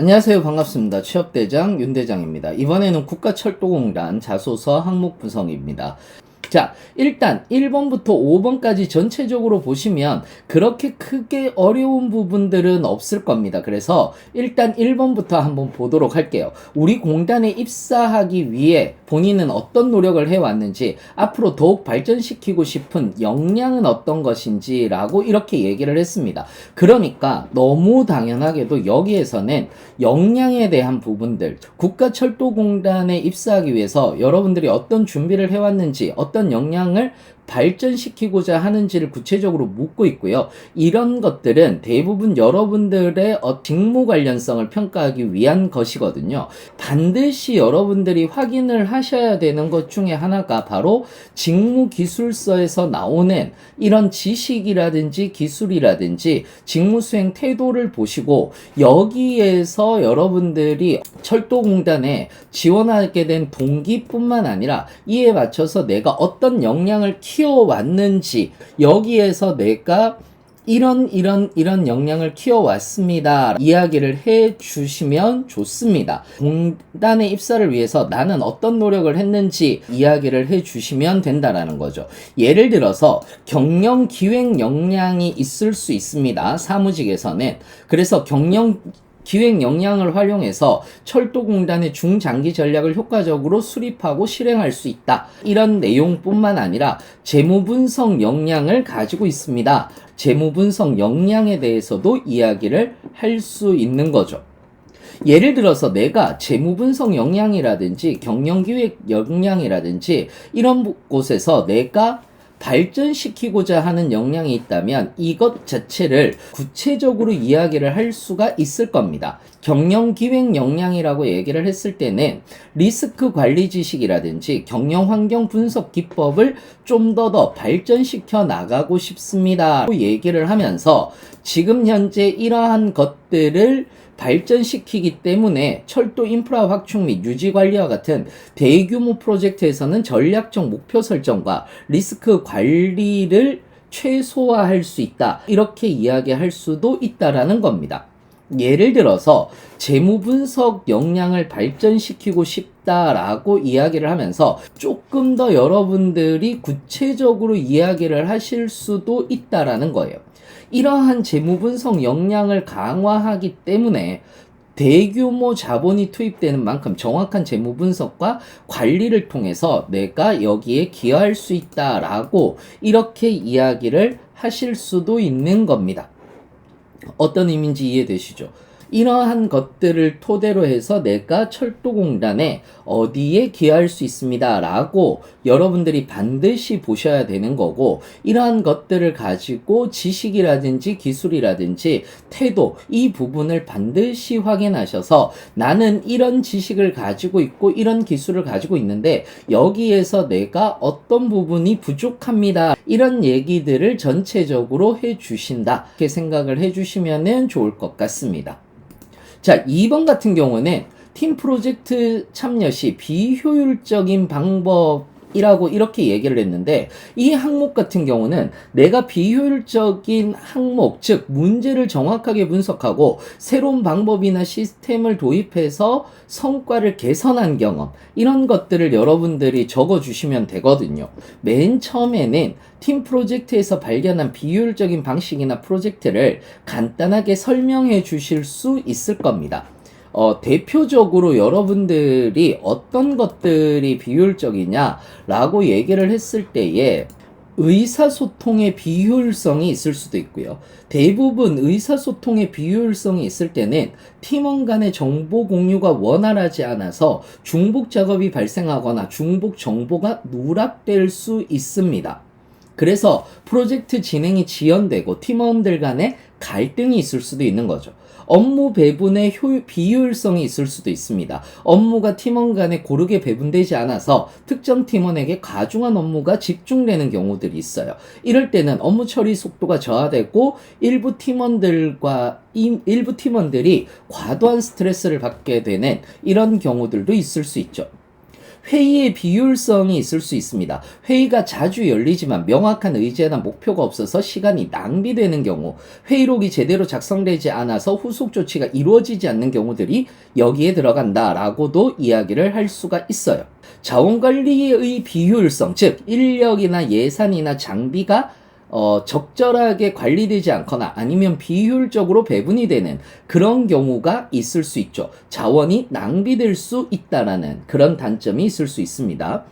안녕하세요. 반갑습니다. 취업대장 윤대장입니다. 이번에는 국가철도공단 자소서 항목 구성입니다. 자, 일단 1번부터 5번까지 전체적으로 보시면 그렇게 크게 어려운 부분들은 없을 겁니다. 그래서 일단 1번부터 한번 보도록 할게요. 우리 공단에 입사하기 위해 본인은 어떤 노력을 해왔는지 앞으로 더욱 발전시키고 싶은 역량은 어떤 것인지라고 이렇게 얘기를 했습니다. 그러니까 너무 당연하게도 여기에서는 역량에 대한 부분들, 국가철도공단에 입사하기 위해서 여러분들이 어떤 준비를 해왔는지, 어떤 역량을 발전시키고자 하는지를 구체적으로 묻고 있고요. 이런 것들은 대부분 여러분들의 어, 직무 관련성을 평가하기 위한 것이거든요. 반드시 여러분들이 확인을 하셔야 되는 것 중에 하나가 바로 직무 기술서에서 나오는 이런 지식이라든지 기술이라든지 직무 수행 태도를 보시고 여기에서 여러분들이 철도공단에 지원하게 된 동기뿐만 아니라 이에 맞춰서 내가 어떤 역량을 키 워왔는지 여기에서 내가 이런 이런 이런 역량을 키워왔습니다. 이야기를 해 주시면 좋습니다. 공단에 입사를 위해서 나는 어떤 노력을 했는지 이야기를 해 주시면 된다라는 거죠. 예를 들어서 경영 기획 역량이 있을 수 있습니다. 사무직에서는 그래서 경영 기획 역량을 활용해서 철도공단의 중장기 전략을 효과적으로 수립하고 실행할 수 있다. 이런 내용뿐만 아니라 재무 분석 역량을 가지고 있습니다. 재무 분석 역량에 대해서도 이야기를 할 수 있는 거죠. 예를 들어서 내가 재무 분석 역량이라든지 경영 기획 역량이라든지 이런 곳에서 내가 발전시키고자 하는 역량이 있다면 이것 자체를 구체적으로 이야기를 할 수가 있을 겁니다. 경영 기획 역량이라고 얘기를 했을 때는 리스크 관리 지식이라든지 경영 환경 분석 기법을 좀 더 더 발전시켜 나가고 싶습니다. 얘기를 하면서 지금 현재 이러한 것들을 발전시키기 때문에 철도 인프라 확충 및 유지 관리와 같은 대규모 프로젝트에서는 전략적 목표 설정과 리스크 관리를 최소화할 수 있다. 이렇게 이야기할 수도 있다라는 겁니다. 예를 들어서 재무 분석 역량을 발전시키고 싶다라고 이야기를 하면서 조금 더 여러분들이 구체적으로 이야기를 하실 수도 있다라는 거예요. 이러한 재무 분석 역량을 강화하기 때문에 대규모 자본이 투입되는 만큼 정확한 재무 분석과 관리를 통해서 내가 여기에 기여할 수 있다라고 이렇게 이야기를 하실 수도 있는 겁니다. 어떤 의미인지 이해되시죠? 이러한 것들을 토대로 해서 내가 철도공단에 어디에 기여할 수 있습니다. 라고 여러분들이 반드시 보셔야 되는 거고, 이러한 것들을 가지고 지식이라든지 기술이라든지 태도, 이 부분을 반드시 확인하셔서 나는 이런 지식을 가지고 있고, 이런 기술을 가지고 있는데, 여기에서 내가 어떤 부분이 부족합니다. 이런 얘기들을 전체적으로 해 주신다. 이렇게 생각을 해 주시면 좋을 것 같습니다. 자, 2번 같은 경우는 팀 프로젝트 참여 시 비효율적인 방법 이라고 이렇게 얘기를 했는데 이 항목 같은 경우는 내가 비효율적인 항목 즉 문제를 정확하게 분석하고 새로운 방법이나 시스템을 도입해서 성과를 개선한 경험 이런 것들을 여러분들이 적어 주시면 되거든요. 맨 처음에는 팀 프로젝트에서 발견한 비효율적인 방식이나 프로젝트를 간단하게 설명해 주실 수 있을 겁니다. 어, 대표적으로 여러분들이 어떤 것들이 비효율적이냐라고 얘기를 했을 때에 의사소통의 비효율성이 있을 수도 있고요. 대부분 의사소통의 비효율성이 있을 때는 팀원 간의 정보 공유가 원활하지 않아서 중복 작업이 발생하거나 중복 정보가 누락될 수 있습니다. 그래서 프로젝트 진행이 지연되고 팀원들 간에 갈등이 있을 수도 있는 거죠. 업무 배분의 효, 비효율성이 있을 수도 있습니다. 업무가 팀원 간에 고르게 배분되지 않아서 특정 팀원에게 가중한 업무가 집중되는 경우들이 있어요. 이럴 때는 업무 처리 속도가 저하되고 일부 팀원들과 일부 팀원들이 과도한 스트레스를 받게 되는 이런 경우들도 있을 수 있죠. 회의의 비효율성이 있을 수 있습니다. 회의가 자주 열리지만 명확한 의제나 목표가 없어서 시간이 낭비되는 경우, 회의록이 제대로 작성되지 않아서 후속 조치가 이루어지지 않는 경우들이 여기에 들어간다라고도 이야기를 할 수가 있어요. 자원관리의 비효율성, 즉 인력이나 예산이나 장비가 어, 적절하게 관리되지 않거나 아니면 비효율적으로 배분이 되는 그런 경우가 있을 수 있죠. 자원이 낭비될 수 있다라는 그런 단점이 있을 수 있습니다.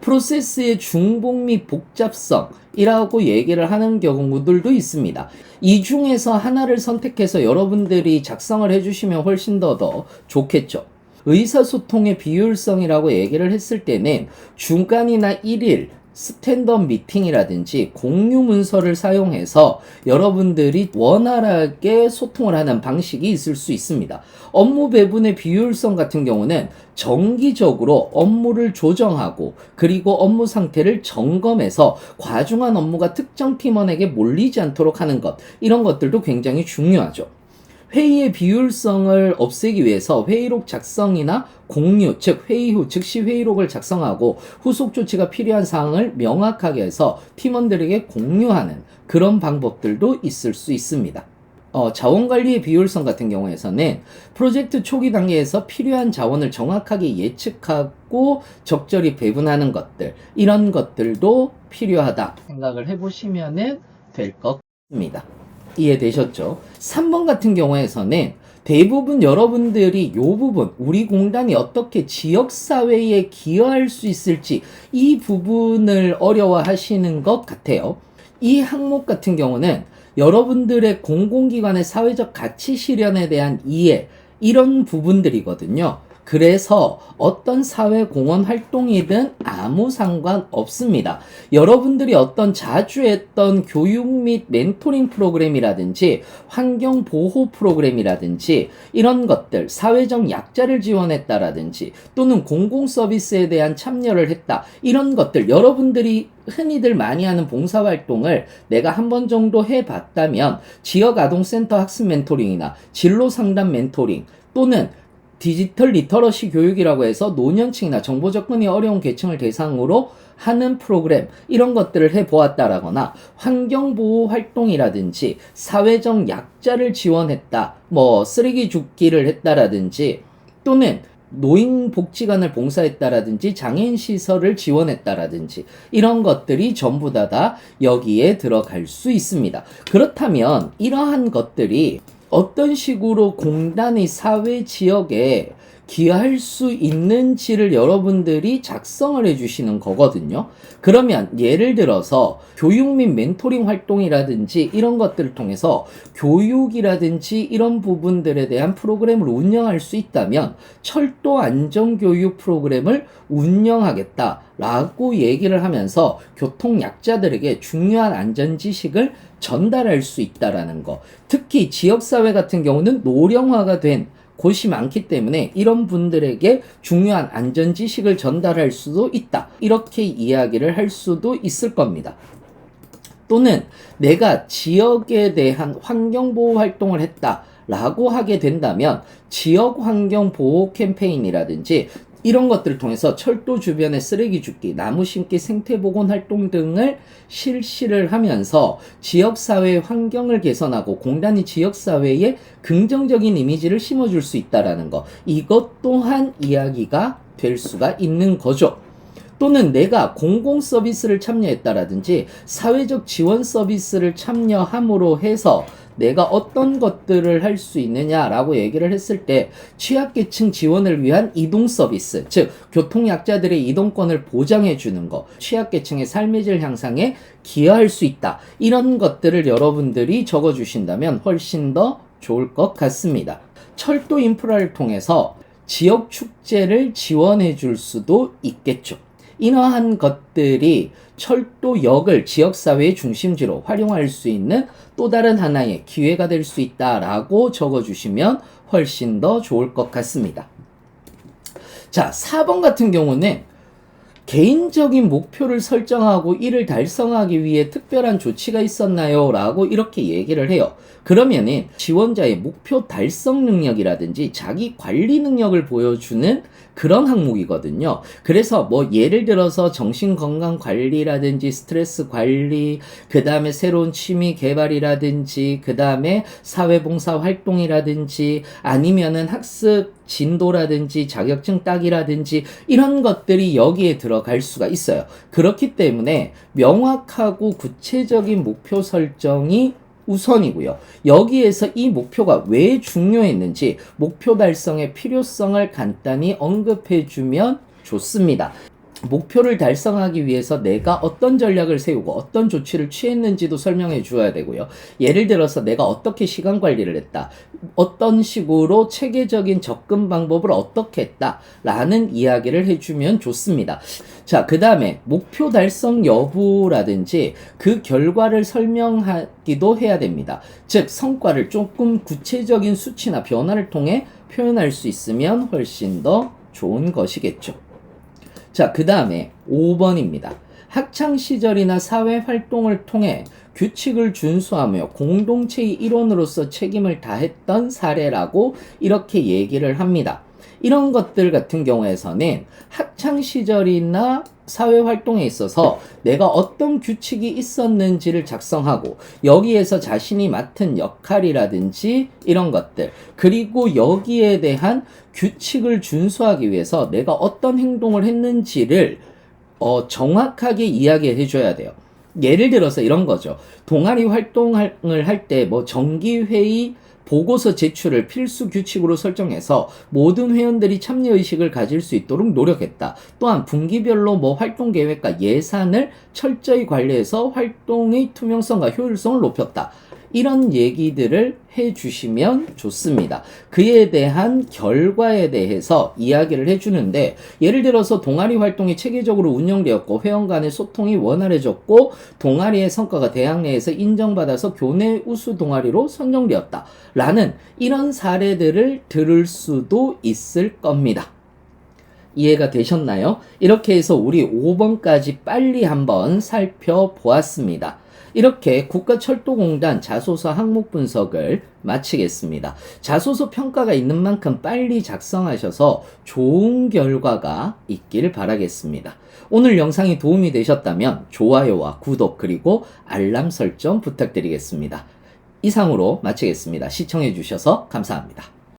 프로세스의 중복 및 복잡성이라고 얘기를 하는 경우들도 있습니다. 이 중에서 하나를 선택해서 여러분들이 작성을 해주시면 훨씬 더 더 좋겠죠. 의사소통의 비효율성이라고 얘기를 했을 때는 중간이나 일일 스탠덤 미팅이라든지 공유 문서를 사용해서 여러분들이 원활하게 소통을 하는 방식이 있을 수 있습니다. 업무 배분의 비효율성 같은 경우는 정기적으로 업무를 조정하고 그리고 업무 상태를 점검해서 과중한 업무가 특정 팀원에게 몰리지 않도록 하는 것 이런 것들도 굉장히 중요하죠. 회의의 비율성을 없애기 위해서 회의록 작성이나 공유, 즉 회의 후 즉시 회의록을 작성하고 후속 조치가 필요한 사항을 명확하게 해서 팀원들에게 공유하는 그런 방법들도 있을 수 있습니다. 어, 자원관리의 비효율성 같은 경우에서는 프로젝트 초기 단계에서 필요한 자원을 정확하게 예측하고 적절히 배분하는 것들, 이런 것들도 필요하다 생각을 해보시면 될 것 같습니다. 이해되셨죠? 3번 같은 경우에서는 대부분 여러분들이 이 부분, 우리 공단이 어떻게 지역사회에 기여할 수 있을지 이 부분을 어려워 하시는 것 같아요. 이 항목 같은 경우는 여러분들의 공공기관의 사회적 가치 실현에 대한 이해, 이런 부분들이거든요. 그래서 어떤 사회 공헌 활동이든 아무 상관 없습니다. 여러분들이 어떤 자주 했던 교육 및 멘토링 프로그램이라든지 환경 보호 프로그램이라든지 이런 것들, 사회적 약자를 지원했다라든지 또는 공공 서비스에 대한 참여를 했다. 이런 것들, 여러분들이 흔히들 많이 하는 봉사활동을 내가 한 번 정도 해봤다면 지역아동센터 학습 멘토링이나 진로상담 멘토링 또는 디지털 리터러시 교육이라고 해서 노년층이나 정보 접근이 어려운 계층을 대상으로 하는 프로그램 이런 것들을 해 보았다라거나 환경 보호 활동이라든지 사회적 약자를 지원했다. 뭐 쓰레기 줍기를 했다라든지 또는 노인 복지관을 봉사했다라든지 장애인 시설을 지원했다라든지 이런 것들이 전부 다, 다 여기에 들어갈 수 있습니다. 그렇다면 이러한 것들이 어떤 식으로 공단의 사회 지역에 기여할 수 있는지를 여러분들이 작성을 해주시는 거거든요. 그러면 예를 들어서 교육 및 멘토링 활동이라든지 이런 것들을 통해서 교육이라든지 이런 부분들에 대한 프로그램을 운영할 수 있다면 철도 안전교육 프로그램을 운영하겠다 라고 얘기를 하면서 교통 약자들에게 중요한 안전 지식을 전달할 수 있다라는 거. 특히 지역사회 같은 경우는 노령화가 된 곳이 많기 때문에 이런 분들에게 중요한 안전 지식을 전달할 수도 있다. 이렇게 이야기를 할 수도 있을 겁니다. 또는 내가 지역에 대한 환경보호 활동을 했다. 라고 하게 된다면 지역 환경 보호 캠페인이라든지 이런 것들을 통해서 철도 주변의 쓰레기 줍기, 나무 심기, 생태 복원 활동 등을 실시를 하면서 지역 사회 환경을 개선하고 공단이 지역 사회에 긍정적인 이미지를 심어 줄 수 있다라는 거. 이것 또한 이야기가 될 수가 있는 거죠. 또는 내가 공공 서비스를 참여했다라든지 사회적 지원 서비스를 참여함으로 해서 내가 어떤 것들을 할 수 있느냐라고 얘기를 했을 때 취약계층 지원을 위한 이동 서비스, 즉 교통약자들의 이동권을 보장해 주는 것, 취약계층의 삶의 질 향상에 기여할 수 있다. 이런 것들을 여러분들이 적어 주신다면 훨씬 더 좋을 것 같습니다. 철도 인프라를 통해서 지역 축제를 지원해 줄 수도 있겠죠. 이러한 것들이 철도역을 지역사회의 중심지로 활용할 수 있는 또 다른 하나의 기회가 될 수 있다라고 적어주시면 훨씬 더 좋을 것 같습니다. 자, 4번 같은 경우는 개인적인 목표를 설정하고 이를 달성하기 위해 특별한 조치가 있었나요? 라고 이렇게 얘기를 해요. 그러면은 지원자의 목표 달성 능력이라든지 자기 관리 능력을 보여주는 그런 항목이거든요. 그래서 뭐 예를 들어서 정신 건강 관리라든지 스트레스 관리, 그 다음에 새로운 취미 개발이라든지, 그 다음에 사회봉사 활동이라든지, 아니면은 학습 진도라든지 자격증 따기라든지 이런 것들이 여기에 들어갈 수가 있어요. 그렇기 때문에 명확하고 구체적인 목표 설정이 우선이고요. 여기에서 이 목표가 왜 중요했는지 목표 달성의 필요성을 간단히 언급해 주면 좋습니다. 목표를 달성하기 위해서 내가 어떤 전략을 세우고 어떤 조치를 취했는지도 설명해 주어야 되고요. 예를 들어서 내가 어떻게 시간 관리를 했다. 어떤 식으로 체계적인 접근 방법을 어떻게 했다. 라는 이야기를 해주면 좋습니다. 자, 그 다음에 목표 달성 여부라든지 그 결과를 설명하기도 해야 됩니다. 즉, 성과를 조금 구체적인 수치나 변화를 통해 표현할 수 있으면 훨씬 더 좋은 것이겠죠. 자, 그 다음에 5번입니다. 학창 시절이나 사회 활동을 통해 규칙을 준수하며 공동체의 일원으로서 책임을 다했던 사례라고 이렇게 얘기를 합니다. 이런 것들 같은 경우에서는 학창 시절이나 사회 활동에 있어서 내가 어떤 규칙이 있었는지를 작성하고 여기에서 자신이 맡은 역할이라든지 이런 것들 그리고 여기에 대한 규칙을 준수하기 위해서 내가 어떤 행동을 했는지를 어, 정확하게 이야기해 줘야 돼요. 예를 들어서 이런 거죠. 동아리 활동을 할 때 뭐 정기회의 보고서 제출을 필수 규칙으로 설정해서 모든 회원들이 참여 의식을 가질 수 있도록 노력했다. 또한 분기별로 뭐 활동 계획과 예산을 철저히 관리해서 활동의 투명성과 효율성을 높였다. 이런 얘기들을 해 주시면 좋습니다. 그에 대한 결과에 대해서 이야기를 해 주는데 예를 들어서 동아리 활동이 체계적으로 운영되었고 회원 간의 소통이 원활해졌고 동아리의 성과가 대학 내에서 인정받아서 교내 우수 동아리로 선정되었다. 라는 이런 사례들을 들을 수도 있을 겁니다. 이해가 되셨나요? 이렇게 해서 우리 5번까지 빨리 한번 살펴보았습니다. 이렇게 국가철도공단 자소서 항목 분석을 마치겠습니다. 자소서 평가가 있는 만큼 빨리 작성하셔서 좋은 결과가 있기를 바라겠습니다. 오늘 영상이 도움이 되셨다면 좋아요와 구독 그리고 알람 설정 부탁드리겠습니다. 이상으로 마치겠습니다. 시청해 주셔서 감사합니다.